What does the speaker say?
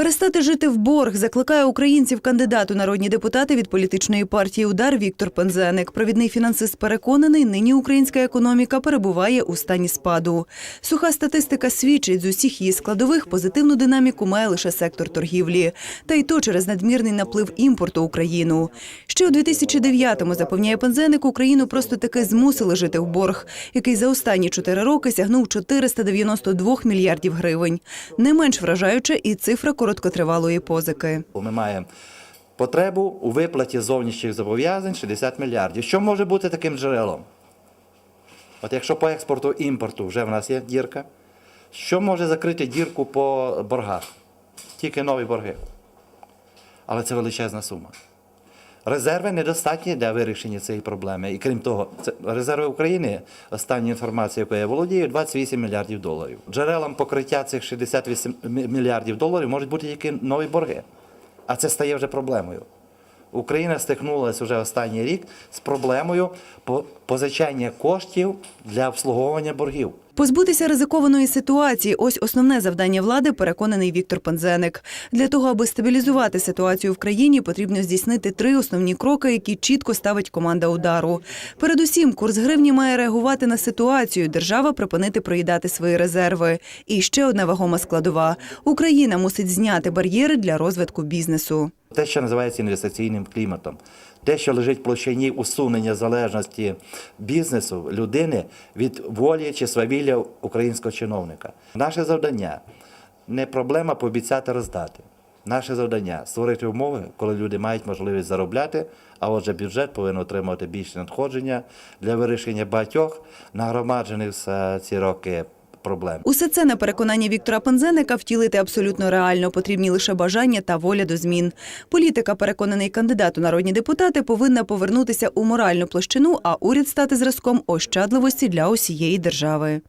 Перестати жити в борг закликає українців кандидат у народні депутати від політичної партії Удар Віктор Пензеник. Провідний фінансист переконаний, нині українська економіка перебуває у стані спаду. Суха статистика свідчить з усіх її складових позитивну динаміку має лише сектор торгівлі, та й то через надмірний наплив імпорту Україну. Ще у 2009-му, запевняє Пензеник, Україну просто таки змусили жити в борг, який за останні чотири роки сягнув 492 мільярдів гривень. Не менш вражаюча і цифра короткотривалої позики. Ми маємо потребу у виплаті зовнішніх зобов'язань 60 мільярдів. Що може бути таким джерелом? От якщо по експорту імпорту вже в нас є дірка, що може закрити дірку по боргах? Тільки нові борги. Але це величезна сума. Резерви недостатні для вирішення цієї проблеми. І крім того, це резерви України, остання інформація, якою я володію, 28 мільярдів доларів. Джерелом покриття цих 68 мільярдів доларів можуть бути тільки нові борги. А це стає вже проблемою. Україна стикнулася вже останній рік з проблемою по- позичання коштів для обслуговування боргів. Позбутися ризикованої ситуації ось основне завдання влади, переконаний Віктор Пензеник. Для того, аби стабілізувати ситуацію в країні, потрібно здійснити три основні кроки, які чітко ставить команда удару. Передусім, курс гривні має реагувати на ситуацію. Держава припинити проїдати свої резерви. І ще одна вагома складова: Україна мусить зняти бар'єри для розвитку бізнесу. Те, що називається інвестиційним кліматом, те, що лежить в площині усунення залежності бізнесу, людини від волі чи свавілля українського чиновника. Наше завдання не проблема пообіцяти роздати. Наше завдання створити умови, коли люди мають можливість заробляти, а отже, бюджет повинен отримувати більше надходження для вирішення багатьох нагромаджених за ці роки проблем. Усе це на переконання Віктора Пензеника втілити абсолютно реально. Потрібні лише бажання та воля до змін. Політика, переконаний кандидат у народні депутати, повинна повернутися у моральну площину, а уряд стати зразком ощадливості для усієї держави.